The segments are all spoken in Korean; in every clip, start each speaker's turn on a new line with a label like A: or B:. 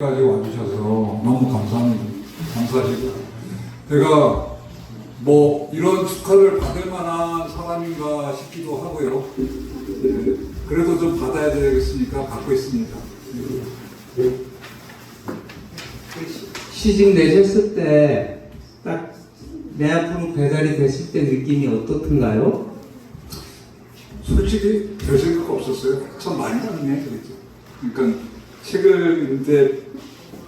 A: 까지 와주셔서 너무 감사합니다. 감사하시고 제가 뭐 이런 축하를 받을 만한 사람인가 싶기도 하고요. 네, 그래도 좀 받아야 되겠으니까 받고 있습니다.
B: 시집 내셨을 때 딱 내 앞으로 배달이 됐을 때 느낌이 어떻던가요?
A: 솔직히 별 생각 없었어요. 참 많이 받네 그랬죠. 그러니까 책을 이제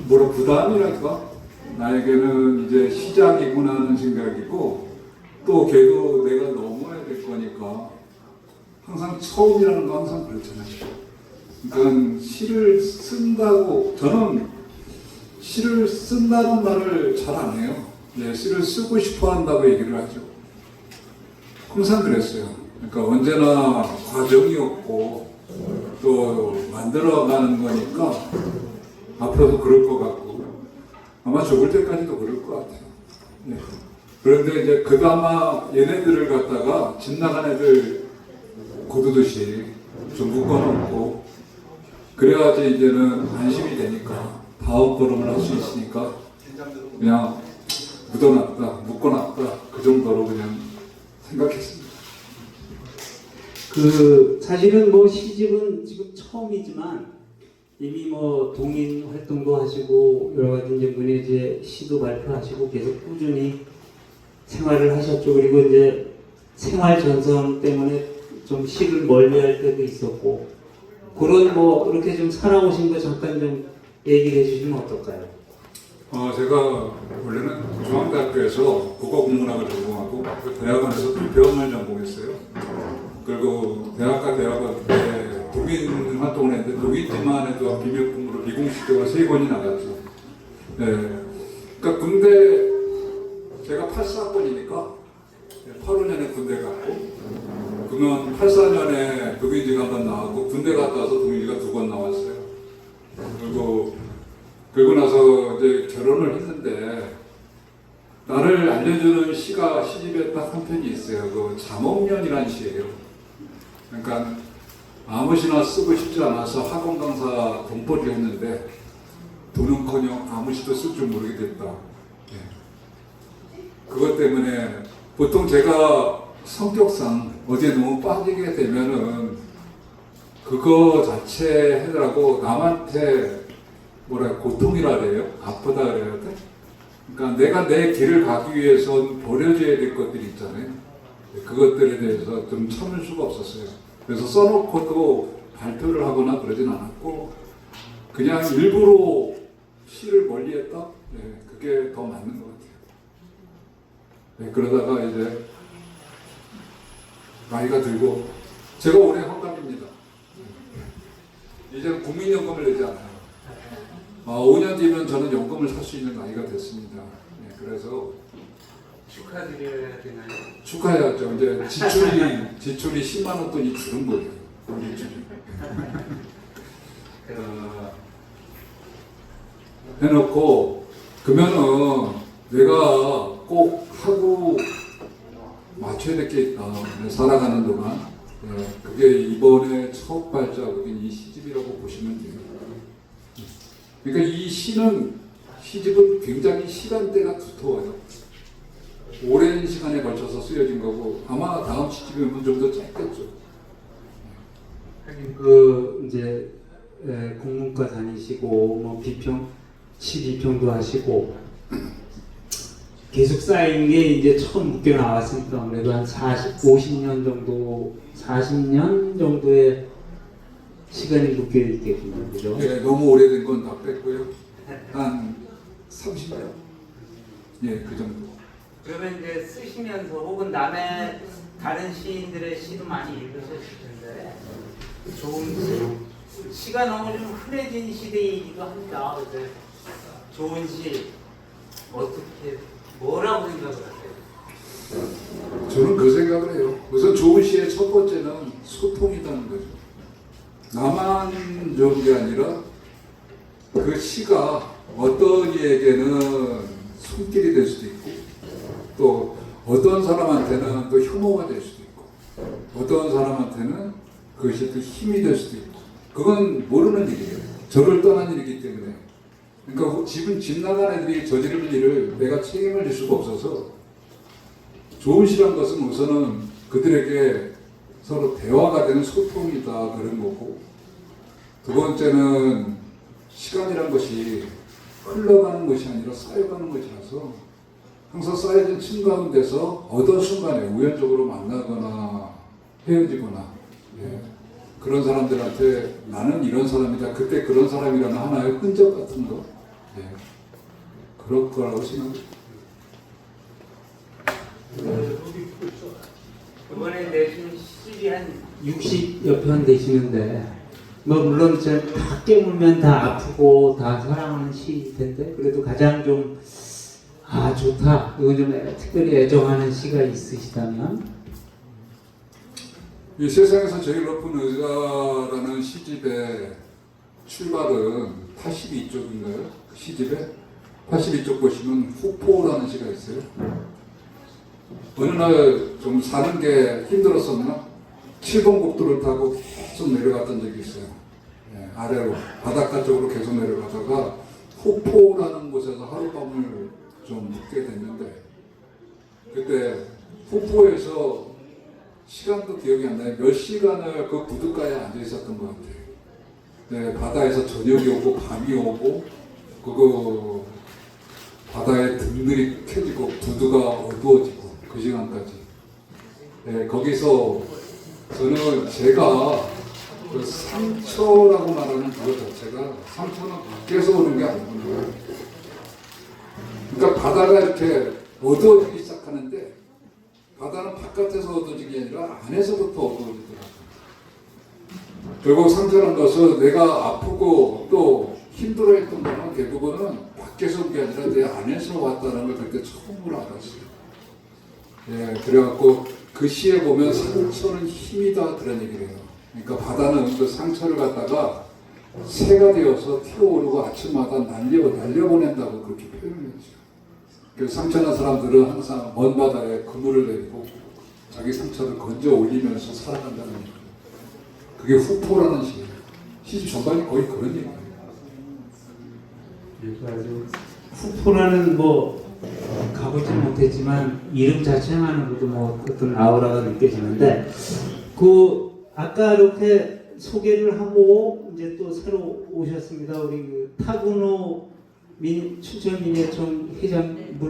A: 뭐라 부담이랄까 나에게는 이제 시작이구나 하는 생각이고 또 걔도 내가 넘어야 될 거니까 항상 처음이라는 거 항상 그렇잖아요. 그러니까 시를 쓴다고 저는 시를 쓴다는 말을 잘 안 해요. 네, 시를 쓰고 싶어 한다고 얘기를 하죠. 항상 그랬어요. 그러니까 언제나 과정이었고 또 만들어가는 거니까 앞으로도 그럴 것 같고 아마 죽을 때까지도 그럴 것 같아요. 네. 그런데 이제 그나마 얘네들을 갖다가 집 나간 애들 고두듯이 좀 묶어놓고 그래야지 이제는 안심이 되니까 다음 걸음을 할 수 있으니까 그냥 묻어놨다, 묶어놨다 그 정도로 그냥 생각했습니다.
B: 그 사실은 뭐 시집은 지금 처음이지만 이미 뭐 동인 활동도 하시고 여러 가지 이제 문예제 시도 발표하시고 계속 꾸준히 생활을 하셨죠. 그리고 이제 생활 전선 때문에 좀 시를 멀리할 때도 있었고 그런 뭐 이렇게 좀 살아오신 거 잠깐 좀 얘기를 해주시면 어떨까요?
A: 어, 제가 원래는 중앙대학교에서 국어국문학을 전공하고 그 대학원에서 불평을 전공했어요. 그리고 대학과 대학원 때 독인 활동을 했는데 독인팀만 해도 비밀품으로 비공식적으로 세 권이 나갔죠. 네. 그러니까 군대 제가 84학번이니까 85년에 군대 갔고 그러면 84년에 독인지가 한번 나왔고 군대 갔다 와서 독인지가 두 번 나왔어요. 그리고 그리고 나서 이제 결혼을 했는데 나를 알려주는 시가 시집에 딱 한 편이 있어요. 그 잠옥년이라는 시예요. 그러니까 아무 시나 쓰고 싶지 않아서 학원 강사 돈벌이를 했는데 돈은커녕 아무 시도 쓸 줄 모르게 됐다. 예. 그것 때문에 보통 제가 성격상 어디에 너무 빠지게 되면은 그거 자체 해라고 남한테 뭐라 고통이라 그래요? 아프다 그래야 돼? 그러니까 내가 내 길을 가기 위해선 버려져야 될 것들이 있잖아요. 그것들에 대해서 좀 참을 수가 없었어요. 그래서 써놓고도 발표를 하거나 그러진 않았고 그냥 일부러 시를 멀리했다. 네, 그게 더 맞는 것 같아요. 네, 그러다가 이제 나이가 들고 제가 올해 헌갑입니다. 이제는 국민연금을 내지 않아요. 어, 5년 뒤면 저는 연금을 살 수 있는 나이가 됐습니다. 네, 그래서
B: 축하드려야 되나요?
A: 축하해야죠. 이제 지출이 지출이 10만 원 돈이 줄은 거예요. 지출이. 어, 해놓고 그러면은 내가 꼭 하고 맞춰야 될 게 있다. 살아가는 동안 네, 그게 이번에 첫 발자국인 이 시집이라고 보시면 돼요. 그러니까 이 시는 시집은 굉장히 시간대가 두터워요. 오랜 시간에 걸쳐서 쓰여진 거고 아마 다음 시집이면 좀 더 짧겠죠.
B: 하긴 그 이제 에, 공문과 다니시고 뭐 비평 시비평도 하시고 계속 쌓인 게 이제 처음 묶여 나왔으니까 아무래도 한 40, 50년 정도 40년 정도의 시간이 묶여 있겠군요, 그죠?
A: 예, 너무 오래된 건 다 뺐고요. 한 30년. 예, 그 정도.
B: 그러면 이제 쓰시면서 혹은 남의 다른 시인들의 시도 많이 읽으셨을 텐데 좋은 시 시가 너무 좀 흔해진 시대이기도 합니다. 그래서 좋은 시 어떻게 뭐라고 생각을 하세요?
A: 저는 그 생각을 해요. 우선 좋은 시의 첫 번째는 소통이라는 거죠. 나만 좋은 게 아니라 그 시가 어떤 이에게는 손길이 될 수도 있고 또 어떤 사람한테는 또 혐오가 될 수도 있고 어떤 사람한테는 그것이 또 힘이 될 수도 있고 그건 모르는 일이에요. 저를 떠난 일이기 때문에. 그러니까 집은 집 나간 애들이 저지를 일을 내가 책임을 질 수가 없어서 좋은 시란 것은 우선은 그들에게 서로 대화가 되는 소통이다. 그런 거고. 두 번째는 시간이란 것이 흘러가는 것이 아니라 쌓여가는 것이라서 항상 쌓여진 층 가운데서 어떤 순간에 우연적으로 만나거나 헤어지거나 예, 그런 사람들한테 나는 이런 사람이다. 그때 그런 사람이라는 하나의 흔적 같은 거 예, 그럴 거라고 생각합니다.
B: 이번에 내신 시집이 한 60여 편 되시는데 뭐 물론 저다 깨물면 다 아프고 다 사랑하는 시일 텐데 그래도 가장 좀 아 좋다 이거 좀 특별히 애정하는 시가 있으시다면
A: 이 세상에서 제일 높은 의자라는 시집의 출발은 82쪽인가요? 시집에 82쪽 보시면 후포라는 시가 있어요. 어느 날 좀 사는 게 힘들었었나? 7번 국도를 타고 계속 내려갔던 적이 있어요. 예, 아래로 바닷가 쪽으로 계속 내려가다가 후포라는 곳에서 하룻밤을 좀 묵게 됐는데 그때 후포에서 시간도 기억이 안 나요. 몇 시간을 그 부둣가에 앉아 있었던 것 같아요. 네, 바다에서 저녁이 오고 밤이 오고 그거 바다에 등들이 켜지고 부두가 어두워지고 그 시간까지. 네, 거기서 저는 제가 그 상처라고 말하는 그거 자체가 상처는 밖에서 오는 게 아니구나. 그러니까 바다가 이렇게 어두워지기 시작하는데 바다는 바깥에서 어두워지는 게 아니라 안에서부터 어두워지더라고요. 결국 상처란 것은 내가 아프고 또 힘들어했던 거는 대부분은 밖에서 온 게 아니라 내 안에서 왔다는 걸 그때 처음으로 알았어요. 예, 그래갖고 그 시에 보면 상처는 힘이다 그런 얘기를 해요. 그러니까 바다는 그 상처를 갖다가 새가 되어서 튀어오르고 아침마다 날려 날려보낸다고 그렇게 표현했죠. 그 상처난 사람들은 항상 먼 바다에 그물을 내리고 자기 상처를 건져 올리면서 살아간다는 얘기. 그게 후포라는 시예요. 시집 전반이 거의 그런 얘기예요.
B: 후포라는 뭐 가보지 못했지만 이름 자체만으로도 뭐 어떤 아우라가 느껴지는데 그 아까 이렇게 소개를 하고 이제 또 새로 오셨습니다 우리 그 타구노 민 춘천민예총 회장 분